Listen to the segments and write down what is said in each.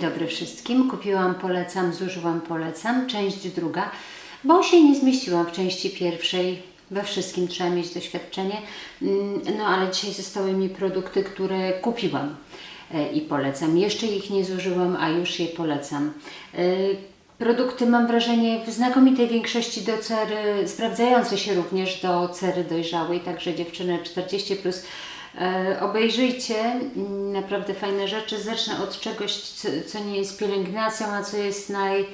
dobry wszystkim. Kupiłam, polecam, zużyłam, polecam. Część druga, bo się nie zmieściłam w części pierwszej. We wszystkim trzeba mieć doświadczenie. Mm, No ale dzisiaj zostały mi produkty, które kupiłam e, i polecam. Jeszcze ich nie zużyłam, a już je polecam. E, Produkty mam wrażenie w znakomitej większości do cery, sprawdzające się również do cery dojrzałej, także dziewczyny 40 plus. E, obejrzyjcie, mm, naprawdę fajne rzeczy. Zacznę od czegoś, co, nie jest pielęgnacją, a co jest naj,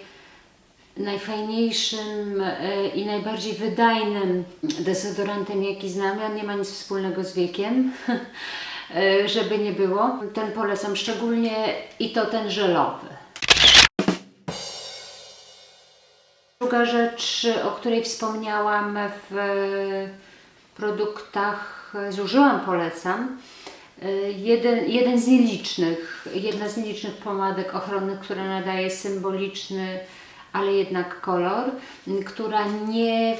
najfajniejszym e, i najbardziej wydajnym dezodorantem, jaki znam. On nie ma nic wspólnego z wiekiem, e, żeby nie było. Ten polecam szczególnie i to ten żelowy. Druga rzecz, o której wspomniałam w produktach zużyłam, polecam. Jeden, jeden z nielicznych, jedna z nielicznych pomadek ochronnych, która nadaje symboliczny, ale jednak kolor, która nie,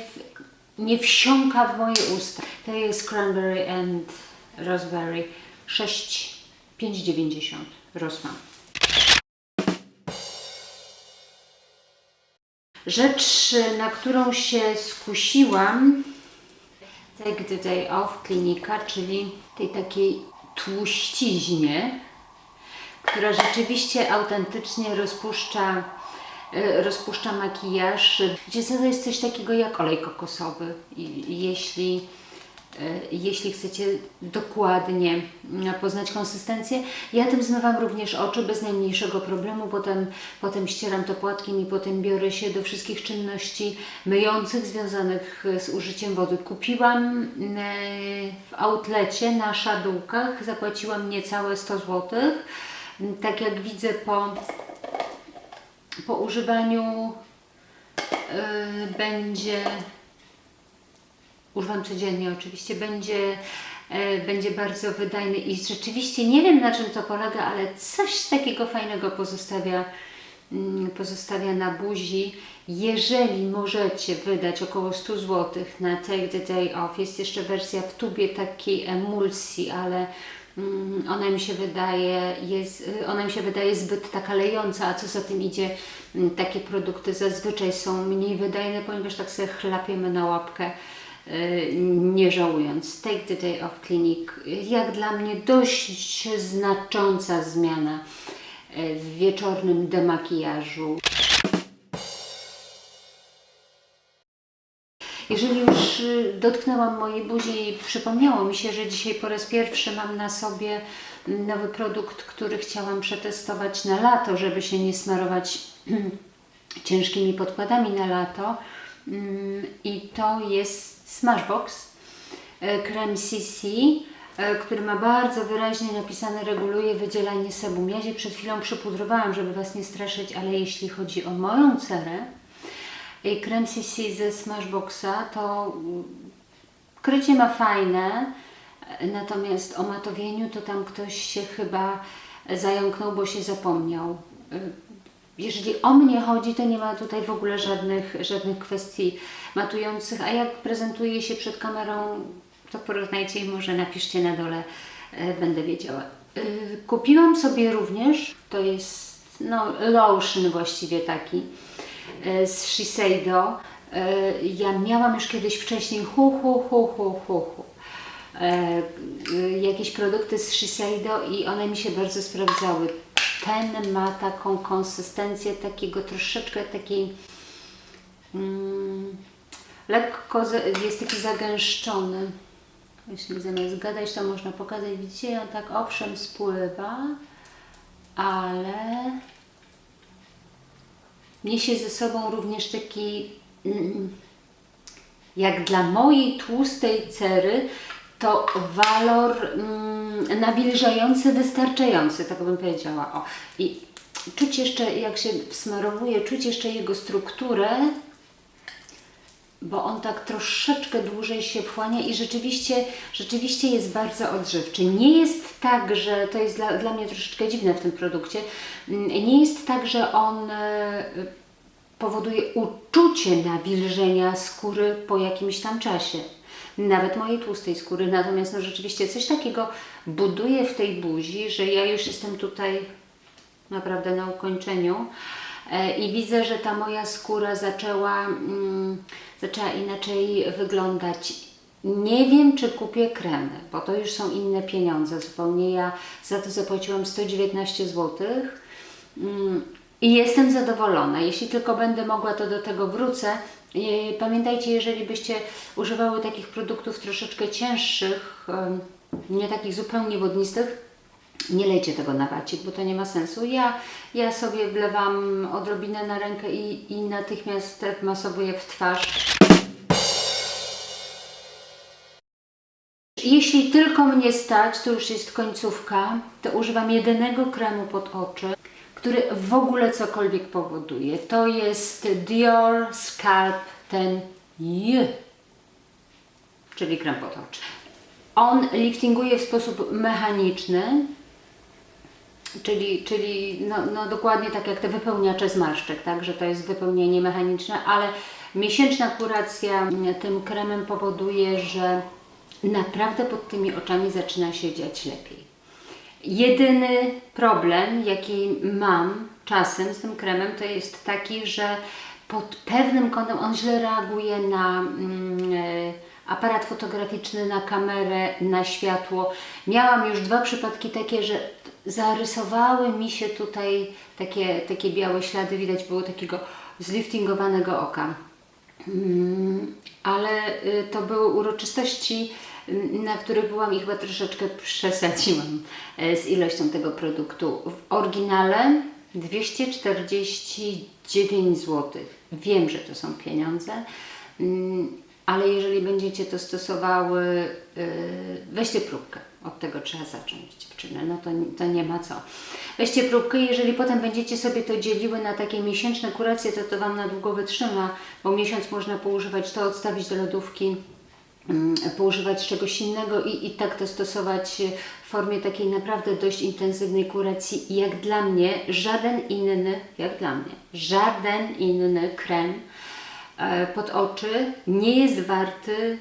nie wsiąka w moje usta. To jest Cranberry and Raspberry 6,590 Rosman. Rzecz, na którą się skusiłam, Take the Day Off klinika, czyli tej takiej tłuściźnie, która rzeczywiście autentycznie rozpuszcza, e, rozpuszcza makijaż. Gdzie to jest coś takiego jak olej kokosowy, I- jeśli, jeśli chcecie dokładnie mm, poznać konsystencję. Ja tym zmywam również oczy bez najmniejszego problemu, potem, potem ścieram to płatkiem i potem biorę się do wszystkich czynności myjących związanych z użyciem wody. Kupiłam e, w outlecie na szadółkach, zapłaciłam niecałe 100 zł. Tak jak widzę po, po używaniu e, będzie używam codziennie oczywiście, będzie, e, będzie bardzo wydajny i rzeczywiście nie wiem na czym to polega, ale coś takiego fajnego pozostawia, mm, pozostawia na buzi. Jeżeli możecie wydać około 100 zł na Take the Day Off, jest jeszcze wersja w tubie takiej emulsji, ale mm, ona mi się wydaje, jest, ona mi się wydaje zbyt taka lejąca, a co za tym idzie, mm, takie produkty zazwyczaj są mniej wydajne, ponieważ tak sobie chlapiemy na łapkę nie żałując. Take the Day Off Clinic, jak dla mnie dość znacząca zmiana y, w wieczornym demakijażu. Jeżeli już y, dotknęłam mojej buzi przypomniało mi się, że dzisiaj po raz pierwszy mam na sobie nowy produkt, który chciałam przetestować na lato, żeby się nie smarować ciężkimi podkładami na lato. Mm, I to jest Smashbox e, krem CC, e, który ma bardzo wyraźnie napisane reguluje wydzielanie sebum. Ja się przed chwilą przypudrowałam, żeby Was nie straszyć, ale jeśli chodzi o moją cerę, i krem CC ze Smashboxa, to krycie ma fajne, e, natomiast o matowieniu to tam ktoś się chyba zająknął, bo się zapomniał. Jeżeli o mnie chodzi, to nie ma tutaj w ogóle żadnych, żadnych kwestii matujących, a jak prezentuje się przed kamerą, to porównajcie i może napiszcie na dole, e, będę wiedziała. E, Kupiłam sobie również, to jest no, lotion właściwie taki, e, z Shiseido. Ja miałam już kiedyś wcześniej hu, hu, hu, hu, hu, hu. Jakieś produkty z Shiseido i one mi się bardzo sprawdzały. Ten ma taką konsystencję takiego troszeczkę takiej mm, lekko jest taki zagęszczony. Jeśli zamiast gadać, to można pokazać. Widzicie, on tak owszem spływa, ale niesie ze sobą również taki mm, jak dla mojej tłustej cery, to walor mm, nawilżający, wystarczający, tak bym powiedziała. O. I czuć jeszcze, jak się smarowuje, czuć jeszcze jego strukturę, bo on tak troszeczkę dłużej się wchłania i rzeczywiście, rzeczywiście jest bardzo odżywczy. Nie jest tak, że to jest dla, dla mnie troszeczkę dziwne w tym produkcie, mm, nie jest tak, że on e, powoduje uczucie nawilżenia skóry po jakimś tam czasie. Nawet mojej tłustej skóry. Natomiast no rzeczywiście coś takiego buduje w tej buzi, że ja już jestem tutaj naprawdę na ukończeniu. E, I widzę, że ta moja skóra zaczęła, mm, zaczęła inaczej wyglądać. Nie wiem, czy kupię kremy, bo to już są inne pieniądze zupełnie. Ja za to zapłaciłam 119 zł. Mm, I jestem zadowolona. Jeśli tylko będę mogła, to do tego wrócę. Pamiętajcie, jeżeli byście używały takich produktów troszeczkę cięższych, nie takich zupełnie wodnistych, nie lejcie tego na wacik, bo to nie ma sensu. Ja, ja sobie wlewam odrobinę na rękę i, i natychmiast masowuję w twarz. Jeśli tylko mnie stać, to już jest końcówka, to używam jedynego kremu pod oczy, który w ogóle cokolwiek powoduje. To jest Dior Scalp ten J, czyli krem pod oczy. On liftinguje w sposób mechaniczny, czyli, czyli no, no dokładnie tak jak te wypełniacze zmarszczek, tak, że to jest wypełnienie mechaniczne, ale miesięczna kuracja mm, tym kremem powoduje, że naprawdę pod tymi oczami zaczyna się dziać lepiej. Jedyny problem, jaki mam czasem z tym kremem, to jest taki, że pod pewnym kątem on źle reaguje na mm, e, aparat fotograficzny, na kamerę, na światło. Miałam już dwa przypadki takie, że zarysowały mi się tutaj takie, takie białe ślady, widać było takiego zliftingowanego oka. Mm, ale y, to były uroczystości, na których byłam i chyba troszeczkę przesadziłam e, z ilością tego produktu. W oryginale 249 zł. Wiem, że to są pieniądze, mm, ale jeżeli będziecie to stosowały, y, weźcie próbkę. Od tego trzeba zacząć, dziewczyny. No to, to nie ma co. Weźcie próbkę jeżeli potem będziecie sobie to dzieliły na takie miesięczne kuracje, to to Wam na długo wytrzyma, bo miesiąc można poużywać to, odstawić do lodówki, poużywać czegoś innego i, i tak to stosować w formie takiej naprawdę dość intensywnej kuracji. I jak dla mnie, żaden inny, jak dla mnie, żaden inny krem e, pod oczy nie jest warty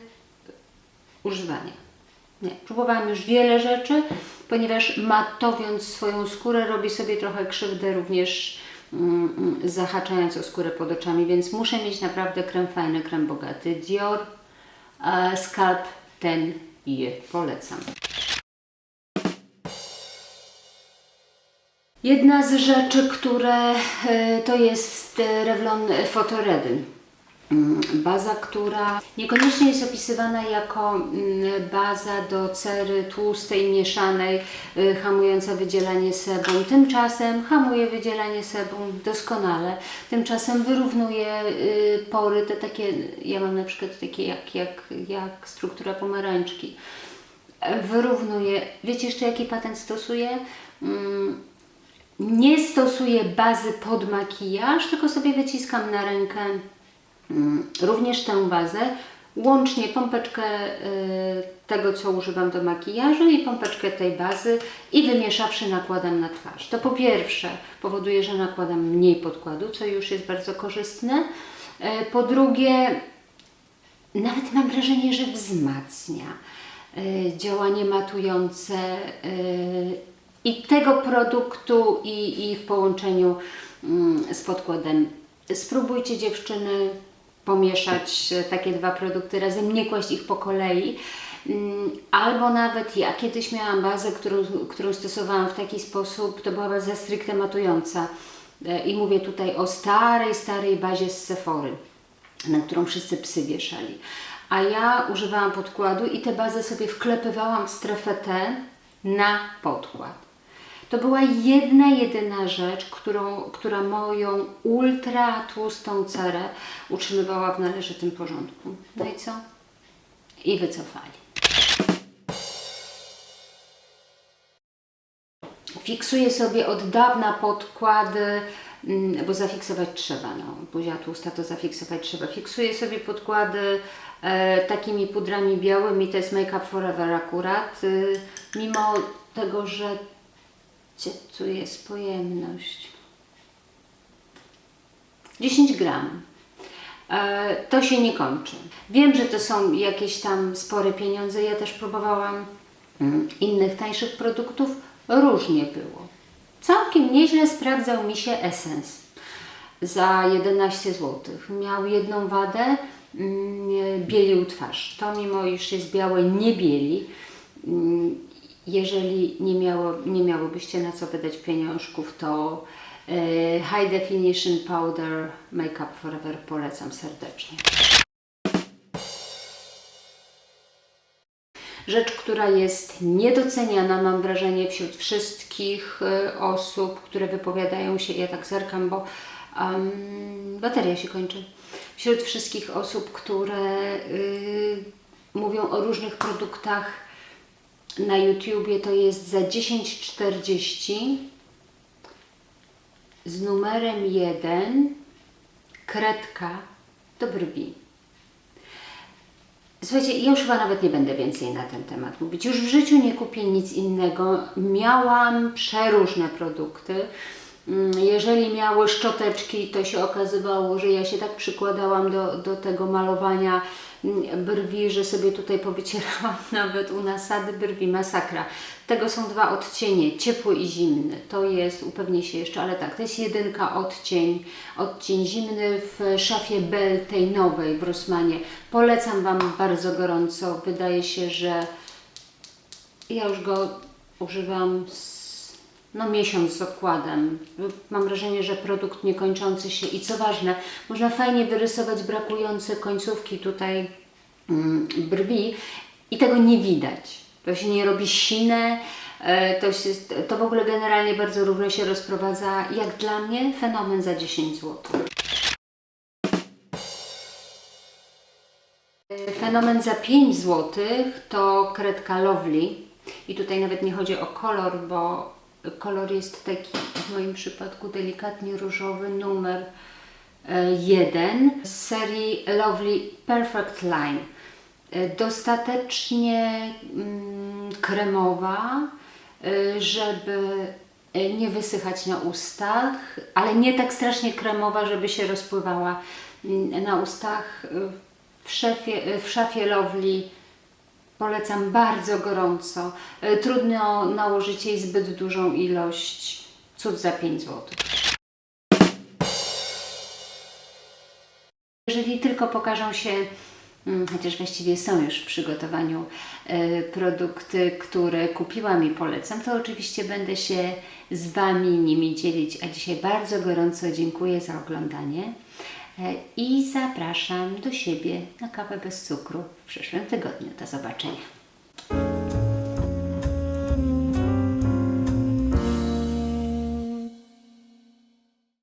używania. Nie, próbowałam już wiele rzeczy, ponieważ matowiąc swoją skórę robi sobie trochę krzywdę również mm, mm, zahaczając o skórę pod oczami, więc muszę mieć naprawdę krem fajny, krem bogaty. Dior e, Scalp ten je polecam. Jedna z rzeczy, które e, to jest e, Revlon Photoredy. Mm, Baza, która niekoniecznie jest opisywana jako mm, baza do cery tłustej, mieszanej, y, hamująca wydzielanie sebum. Tymczasem hamuje wydzielanie sebum doskonale. Tymczasem wyrównuje y, pory, te takie, ja mam na przykład takie jak, jak, jak struktura pomarańczki. Wyrównuje. Wiecie jeszcze jaki patent stosuje? Mm, nie stosuję bazy pod makijaż, tylko sobie wyciskam na rękę również tę bazę, łącznie pompeczkę y, tego, co używam do makijażu i pompeczkę tej bazy i wymieszawszy nakładam na twarz. To po pierwsze powoduje, że nakładam mniej podkładu, co już jest bardzo korzystne. E, Po drugie, nawet mam wrażenie, że wzmacnia y, działanie matujące i tego produktu i, i w połączeniu mm, z podkładem. Spróbujcie dziewczyny pomieszać e, takie dwa produkty razem, nie kłaść ich po kolei. Mm, Albo nawet ja kiedyś miałam bazę, którą, którą stosowałam w taki sposób, to była baza stricte matująca. E, I mówię tutaj o starej, starej bazie z Sephory na którą wszyscy psy wieszali. A ja używałam podkładu i tę bazę sobie wklepywałam w strefę T na podkład. To była jedna, jedyna rzecz, którą, która moją ultra tłustą cerę utrzymywała w należytym porządku. No i co? I wycofali. Fiksuję sobie od dawna podkłady, mm, bo zafiksować trzeba, no, buzia tłusta to zafiksować trzeba. Fiksuję sobie podkłady e, takimi pudrami białymi, to jest Make Up Forever akurat, y, mimo tego, że gdzie tu jest pojemność? 10 gram. E, to się nie kończy. Wiem, że to są jakieś tam spore pieniądze. Ja też próbowałam mm, innych tańszych produktów. Różnie było. Całkiem nieźle sprawdzał mi się Essence za 11 zł. Miał jedną wadę, mm, bielił twarz. To mimo iż jest białe, nie bieli. Jeżeli nie, miało, nie miałobyście na co wydać pieniążków, to e, High Definition Powder Makeup Forever polecam serdecznie. Rzecz, która jest niedoceniana, mam wrażenie, wśród wszystkich e, osób, które wypowiadają się, ja tak zerkam, bo em, bateria się kończy. Wśród wszystkich osób, które y, mówią o różnych produktach na YouTubie, to jest za 10,40 z numerem 1 kredka do brwi. Słuchajcie, ja już chyba nawet nie będę więcej na ten temat mówić. Już w życiu nie kupię nic innego. Miałam przeróżne produkty. Mm, Jeżeli miały szczoteczki, to się okazywało, że ja się tak przykładałam do, do tego malowania brwi, że sobie tutaj powycierałam nawet u nasady brwi, masakra. Tego są dwa odcienie, ciepły i zimny. To jest, upewnię się jeszcze, ale tak, to jest jedynka odcień, odcień zimny w szafie Bell, tej nowej w Rossmanie. Polecam Wam bardzo gorąco. Wydaje się, że ja już go używam no miesiąc z okładem. Mam wrażenie, że produkt niekończący się i co ważne, można fajnie wyrysować brakujące końcówki tutaj mm, brwi i tego nie widać. To się nie robi sine, e, to, się, to w ogóle generalnie bardzo równo się rozprowadza. Jak dla mnie fenomen za 10 zł. Fenomen za 5 zł to kredka Lovely. I tutaj nawet nie chodzi o kolor, bo kolor jest taki w moim przypadku delikatnie różowy, numer 1 z serii Lovely Perfect Line. E, Dostatecznie mm, kremowa, e, żeby e, nie wysychać na ustach, ale nie tak strasznie kremowa, żeby się rozpływała mm, na ustach. E, W, szefie, w szafie Lovely polecam bardzo gorąco. E, Trudno nałożyć jej zbyt dużą ilość. Cud za 5 zł. Jeżeli tylko pokażą się, mm, chociaż właściwie są już w przygotowaniu e, produkty, które kupiłam i polecam, to oczywiście będę się z Wami nimi dzielić. A dzisiaj bardzo gorąco dziękuję za oglądanie i zapraszam do siebie na kawę bez cukru w przyszłym tygodniu. Do zobaczenia.